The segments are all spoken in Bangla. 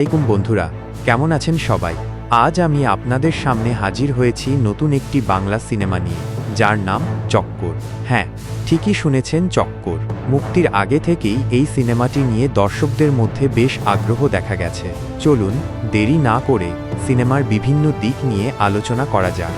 আলাইকুম বন্ধুরা, কেমন আছেন সবাই? আজ আমি আপনাদের সামনে হাজির হয়েছি নতুন একটি বাংলা সিনেমা নিয়ে, যার নাম চক্কর। হ্যাঁ ঠিকই শুনেছেন চক্কর। মুক্তির আগে থেকেই এই সিনেমাটি নিয়ে দর্শকদের মধ্যে বেশ আগ্রহ দেখা গেছে। চলুন, দেরি না করে সিনেমার বিভিন্ন দিক নিয়ে আলোচনা করা যাক।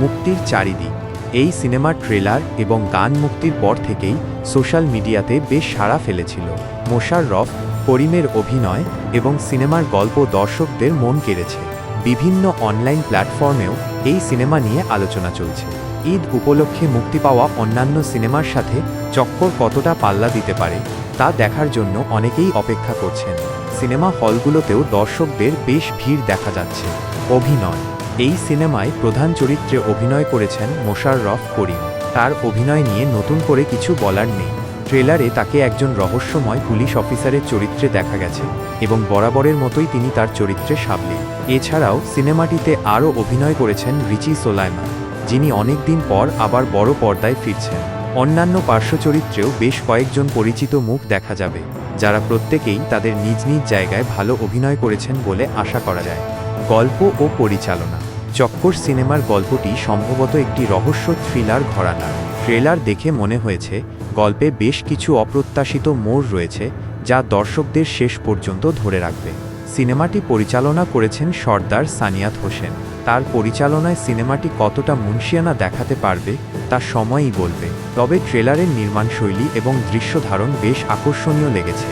মুক্তির চারিদিক। এই সিনেমার ট্রেলার এবং গান মুক্তির পর থেকেই সোশ্যাল মিডিয়াতে বেশ সাড়া ফেলেছিল। মোশাররফ করিমের অভিনয় এবং সিনেমার গল্প দর্শকদের মন কেড়েছে। বিভিন্ন অনলাইন প্ল্যাটফর্মেও এই সিনেমা নিয়ে আলোচনা চলছে। ঈদ উপলক্ষে মুক্তি পাওয়া অন্যান্য সিনেমার সাথে চক্কর কতটা পাল্লা দিতে পারে, তা দেখার জন্য অনেকেই অপেক্ষা করছেন। সিনেমা হলগুলোতেও দর্শকদের বেশ ভিড় দেখা যাচ্ছে। অভিনয়। এই সিনেমায় প্রধান চরিত্রে অভিনয় করেছেন মোশাররফ করিম। তার অভিনয় নিয়ে নতুন করে কিছু বলার নেই। ট্রেলারে তাকে একজন রহস্যময় পুলিশ অফিসারের চরিত্রে দেখা গেছে এবং বরাবরের মতোই তিনি তার চরিত্রে সাবলীল এছাড়াও সিনেমাটিতে আরও অভিনয় করেছেন রিচি সোলাইমান যিনি অনেকদিন পর আবার বড় পর্দায় ফিরছেন। অন্যান্য পার্শ্ব চরিত্রেও বেশ কয়েকজন পরিচিত মুখ দেখা যাবে, যারা প্রত্যেকেই তাদের নিজ নিজ জায়গায় ভালো অভিনয় করেছেন বলে আশা করা যায়। গল্প ও পরিচালনা। চক্কর সিনেমার গল্পটি সম্ভবত একটি রহস্য থ্রিলার ঘরানা। ট্রেলার দেখে মনে হয়েছে, গল্পে বেশ কিছু অপ্রত্যাশিত মোড় রয়েছে, যা দর্শকদের শেষ পর্যন্ত ধরে রাখবে। সিনেমাটি পরিচালনা করেছেন সর্দার সানিয়াত হোসেন। তার পরিচালনায় সিনেমাটি কতটা মুন্সিয়ানা দেখাতে পারবে, তা সময়ই বলবে। তবে ট্রেলারের নির্মাণশৈলী এবং দৃশ্য ধারণ বেশ আকর্ষণীয় লেগেছে।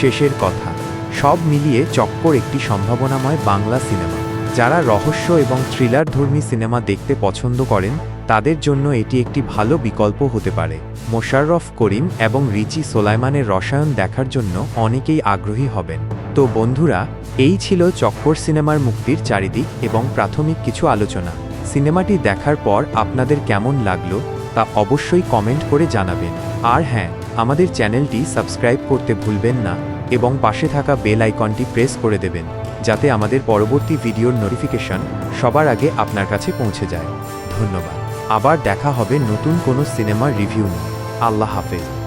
শেষের কথা, সব মিলিয়ে চক্কর একটি সম্ভাবনাময় বাংলা সিনেমা। যারা রহস্য এবং থ্রিলার ধর্মী সিনেমা দেখতে পছন্দ করেন তাদের জন্য এটি একটি ভালো বিকল্প হতে পারে। মোশাররফ করিম এবং রিচি সোলাইমানের রসায়ন দেখার জন্য অনেকেই আগ্রহী হবেন। তো বন্ধুরা, এই ছিল চক্কর সিনেমার মুক্তির চারিদিক এবং প্রাথমিক কিছু আলোচনা। সিনেমাটি দেখার পর আপনাদের কেমন লাগল তা অবশ্যই কমেন্ট করে জানাবেন। আর হ্যাঁ আমাদের চ্যানেলটি সাবস্ক্রাইব করতে ভুলবেন না এবং পাশে থাকা বেল আইকনটি প্রেস করে দেবেন, যাতে আমাদের পরবর্তী ভিডিওর নোটিফিকেশন সবার আগে আপনার কাছে পৌঁছে যায়। ধন্যবাদ। আবার দেখা হবে নতুন কোনো সিনেমার রিভিউ নিয়ে। আল্লাহ হাফেজ।